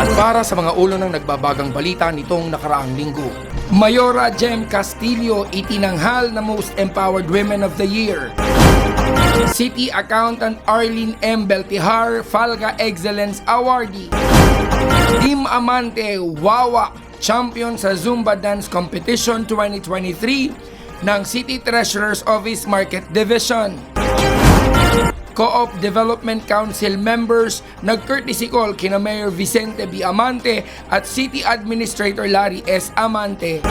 At para sa mga ulo ng nagbabagang balita nitong nakaraang linggo, Mayora Jem Castillo itinanghal na Most Empowered Women of the Year. City Accountant Arlene M. Beltihar, Falga Excellence Awardee. Team Amante Wawa, champion sa Zumba Dance Competition 2023 ng City Treasurer's Office Market Division. Co-op Development Council members nag-courtesy call kina Mayor Vicente B. Amante at City Administrator Larry S. Amante.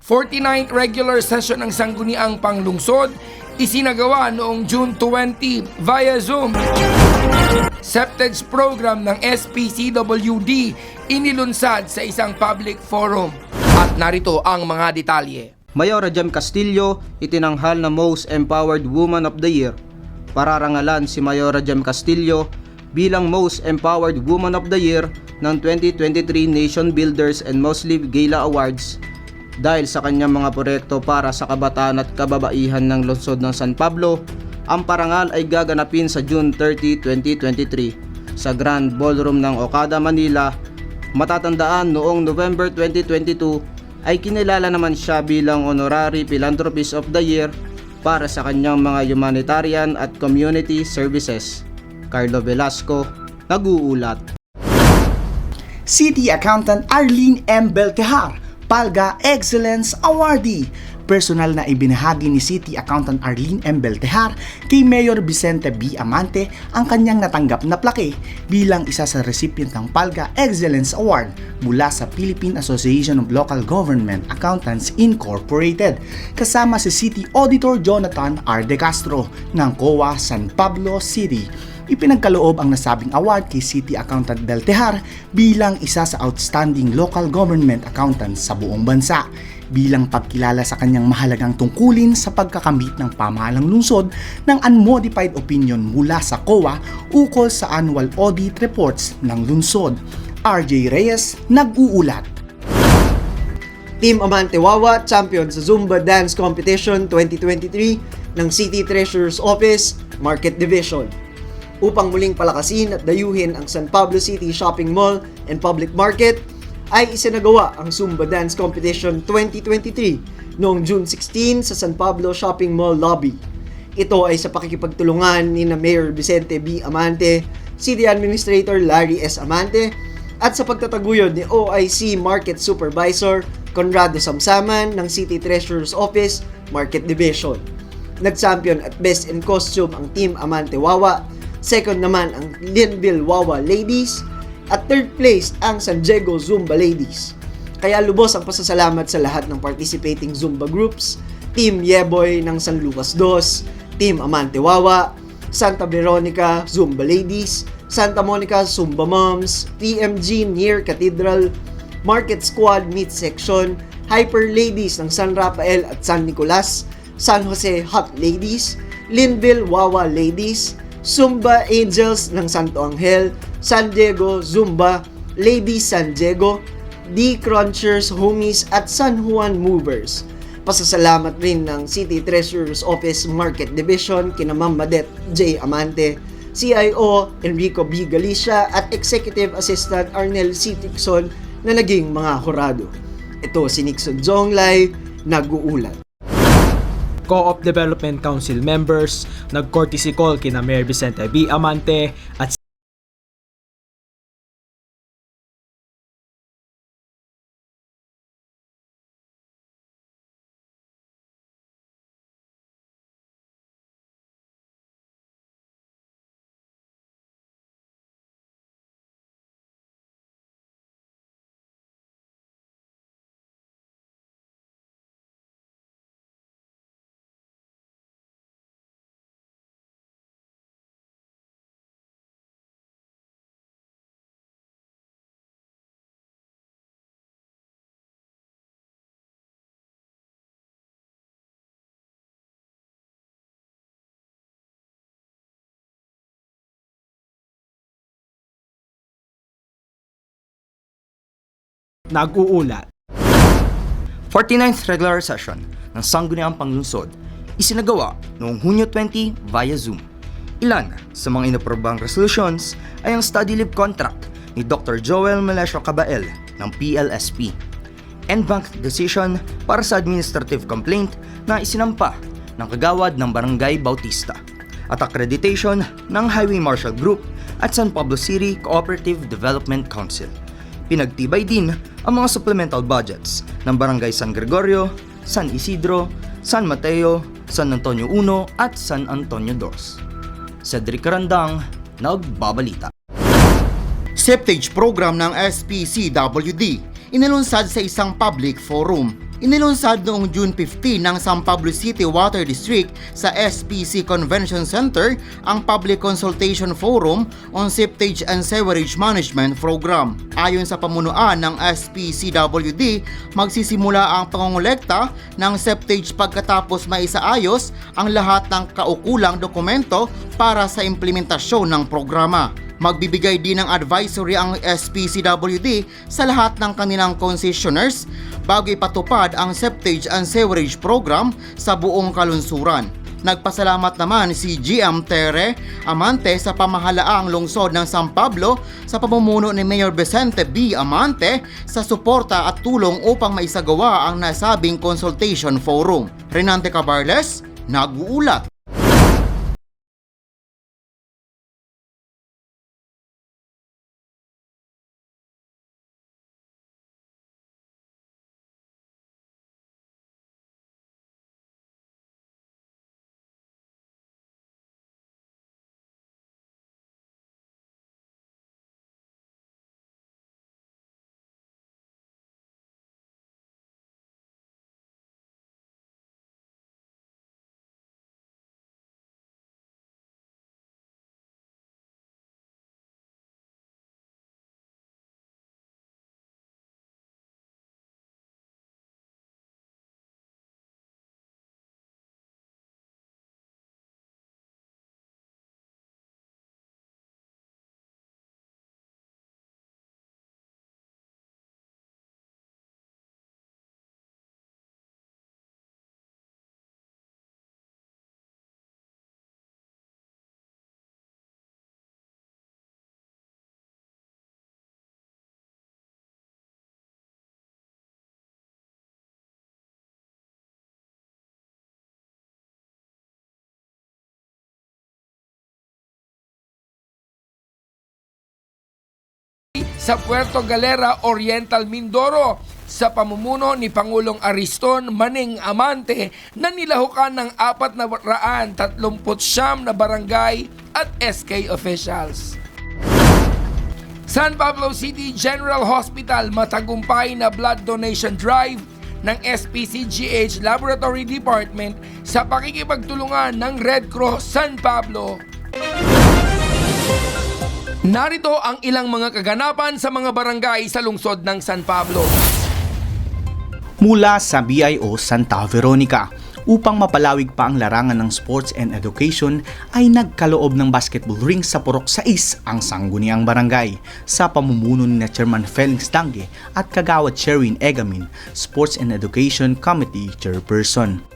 49th regular session ng Sangguniang Panglungsod isinagawa noong June 20 via Zoom. Septage program ng SPCWD inilunsad sa isang public forum. At narito ang mga detalye. Mayora Jem Castillo itinanghal na Most Empowered Woman of the Year. Pararangalan si Mayora Jem Castillo bilang Most Empowered Woman of the Year ng 2023 Nation Builders and Muslim Gala Awards dahil sa kanyang mga proyekto para sa kabataan at kababaihan ng lungsod ng San Pablo. Ang parangal ay gaganapin sa June 30, 2023 sa Grand Ballroom ng Okada, Manila. Matatandaan noong November 2022 ay kinilala naman siya bilang Honorary Philanthropist of the Year para sa kanyang mga humanitarian at community services. Carlo Velasco, nag-uulat. City Accountant Arlene M. Beltehar, Palga Excellence Awardee. Personal na ibinahagi ni City Accountant Arlene M. Beltehar kay Mayor Vicente B. Amante ang kanyang natanggap na plaque bilang isa sa recipient ng Palga Excellence Award mula sa Philippine Association of Local Government Accountants Incorporated kasama si City Auditor Jonathan R. De Castro ng COA San Pablo City ipinagkaloob ang nasabing award kay City Accountant Beltehar bilang isa sa outstanding local government accountants sa buong bansa bilang pagkilala sa kanyang mahalagang tungkulin sa pagkakamit ng pamahalang lungsod ng unmodified opinion mula sa COA ukol sa annual audit reports ng lungsod. RJ Reyes, nag-uulat. Team Amante Wawa, champion sa Zumba Dance Competition 2023 ng City Treasurer's Office, Market Division. Upang muling palakasin at dayuhin ang San Pablo City Shopping Mall and Public Market, ay isinagawa ang Zumba Dance Competition 2023 noong June 16 sa San Pablo Shopping Mall lobby. Ito ay sa pakikipagtulungan ni na Mayor Vicente B. Amante, City Administrator Larry S. Amante, at sa pagtataguyod ni OIC Market Supervisor Conrado Samsaman ng City Treasurer's Office Market Division. Nag-champion at Best in Costume ang Team Amante Wawa, second naman ang Linville Wawa Ladies, at third place ang San Diego Zumba Ladies. Kaya lubos ang pasasalamat sa lahat ng participating Zumba groups, Team Yeboy ng San Lucas 2, Team Amante Wawa, Santa Veronica Zumba Ladies, Santa Monica Zumba Moms, PMG Near Cathedral, Market Squad Meat Section, Hyper Ladies ng San Rafael at San Nicolas, San Jose Hot Ladies, Linville Wawa Ladies, Zumba Angels ng Santo Angel, San Diego Zumba, Ladies San Diego, D Crunchers Homies at San Juan Movers. Pasasalamat rin ng City Treasurer's Office Market Division kina Ma'am J. Amante, CIO Enrico B. Galicia at Executive Assistant Arnel C. Tixon na naging mga hurado. Ito si Nixon Zonglay, nag-uulat. Co-op Development Council members, nag-courtesy call kina Mayor Vicente B. Amante at nag-uulat. 49th regular session ng Sangguniang Panglungsod isinagawa noong Hunyo 20 via Zoom. Ilan sa mga inaprobang resolutions ay ang study leave contract ni Dr. Joel Melesio Cabael ng PLSP. NBank decision para sa administrative complaint na isinampa ng kagawad ng Barangay Bautista at accreditation ng Highway Marshal Group at San Pablo City Cooperative Development Council. Pinagtibay din ang mga supplemental budgets ng Barangay San Gregorio, San Isidro, San Mateo, San Antonio I at San Antonio II. Cedric Randang, nagbabalita. Septage program ng SPCWD inilunsad sa isang public forum. Inilunsad noong June 15 ng San Pablo City Water District sa SPC Convention Center ang Public Consultation Forum on Septage and Sewerage Management Program. Ayon sa pamunuan ng SPCWD, magsisimula ang pangongolekta ng septage pagkatapos maisaayos ang lahat ng kaukulang dokumento para sa implementasyon ng programa. Magbibigay din ng advisory ang SPCWD sa lahat ng kanilang concessioners bago ipatupad ang Septage and Sewerage Program sa buong kalunsuran. Nagpasalamat naman si GM Tere Amante sa pamahalaang lungsod ng San Pablo sa pamumuno ni Mayor Vicente B. Amante sa suporta at tulong upang maisagawa ang nasabing consultation forum. Renante Cabarles, nag-uulat. Sa Puerto Galera, Oriental Mindoro sa pamumuno ni Pangulong Ariston Maning Amante na nilahukan ng 439 na barangay at SK officials. San Pablo City General Hospital matagumpay na blood donation drive ng SPCGH Laboratory Department sa pakikipagtulungan ng Red Cross San Pablo Narito ang ilang mga kaganapan sa mga barangay sa lungsod ng San Pablo. mula sa BIO Santa Veronica. Upang mapalawig pa ang larangan ng sports and education ay nagkaloob ng basketball ring sa Purok 6 ang sangguniang barangay sa pamumuno ni Chairman Felix Dange at Kagawad Sherwin Egamin, Sports and Education Committee Chairperson.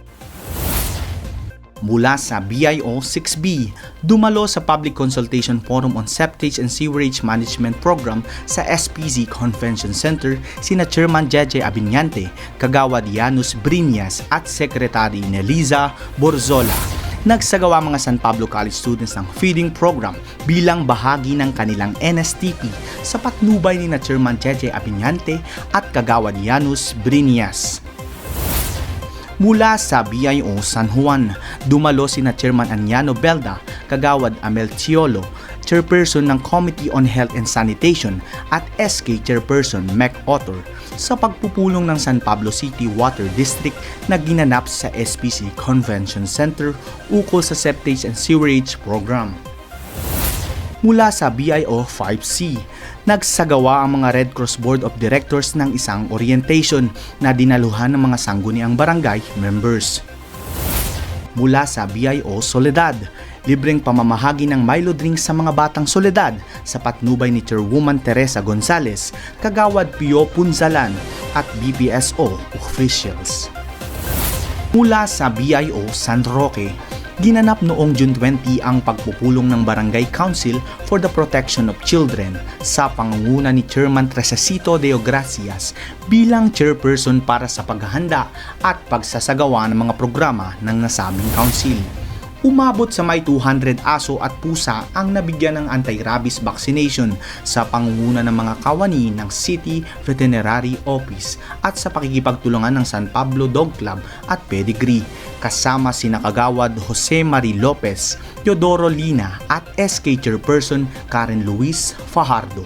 Mula sa BIO 6B, dumalo sa Public Consultation Forum on Septage and Sewerage Management Program sa SPZ Convention Center sina Chairman Jeje Abinyante, Kagawad Janus Brinyas at Secretary Neliza Borzola. Nagsagawa mga San Pablo College students ng feeding program bilang bahagi ng kanilang NSTP sa patnubay ni na Chairman Jeje Abinyante at Kagawad Janus Brinyas. Mula sa BIO San Juan, dumalo si na Chairman Anyano Belda, Kagawad Amel Tiolo, Chairperson ng Committee on Health and Sanitation at SK Chairperson Mac Otter sa pagpupulong ng San Pablo City Water District na ginanap sa SPC Convention Center ukol sa Septage and Sewerage Program mula sa BIO 5C. Nagsagawa ang mga Red Cross Board of Directors ng isang orientation na dinaluhan ng mga sangguniang barangay members. Mula sa BIO Soledad, libreng pamamahagi ng Milo drink sa mga batang Soledad sa patnubay ni Chairwoman Teresa Gonzales, Kagawad Pio Punzalan at BPSO officials. Mula sa BIO San Roque, ginanap noong June 20 ang pagpupulong ng Barangay Council for the Protection of Children sa pangunguna ni Chairman Tresecito Deo Gracias bilang chairperson para sa paghahanda at pagsasagawa ng mga programa ng nasabing council. Umabot sa may 200 aso at pusa ang nabigyan ng anti-rabies vaccination sa pangunguna ng mga kawani ng City Veterinary Office at sa pakikipagtulungan ng San Pablo Dog Club at Pedigree. Kasama sina Kagawad Jose Marie Lopez, Teodoro Lina at SK Chairperson Karen Luis Fajardo.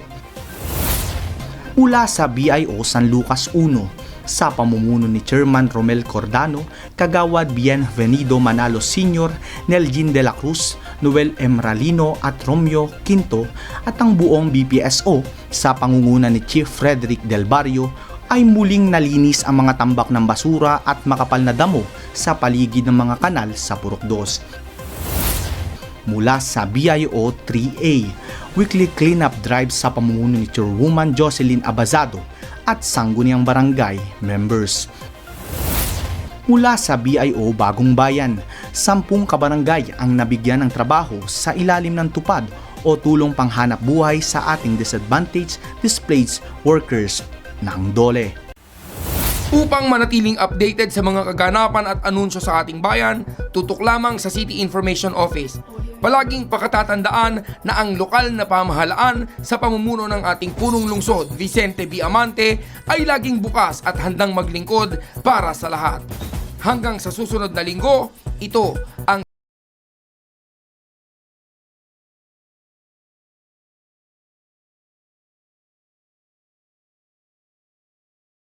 Mula sa BIO San Lucas 1 sa pamumuno ni Chairman Romel Cordano, Kagawad Bienvenido Manalo Sr., Nelgin de la Cruz, Noel Emralino at Romeo Quinto at ang buong BPSO sa pangunguna ni Chief Frederick Del Barrio ay muling nalinis ang mga tambak ng basura at makapal na damo sa paligid ng mga kanal sa Purok 2 mula sa BIO 3A, weekly cleanup drive sa pamumuno ni Chairwoman Jocelyn Abazado at sangguniang barangay members. Mula sa BIO Bagong Bayan, sampung kabarangay ang nabigyan ng trabaho sa ilalim ng tupad o tulong panghanap buhay sa ating disadvantaged displaced workers ng DOLE. Upang manatiling updated sa mga kaganapan at anunsyo sa ating bayan, tutok lamang sa City Information Office. Palaging pakatatandaan na ang lokal na pamahalaan sa pamumuno ng ating punong lungsod, Vicente B. Amante, ay laging bukas at handang maglingkod para sa lahat. Hanggang sa susunod na linggo, ito ang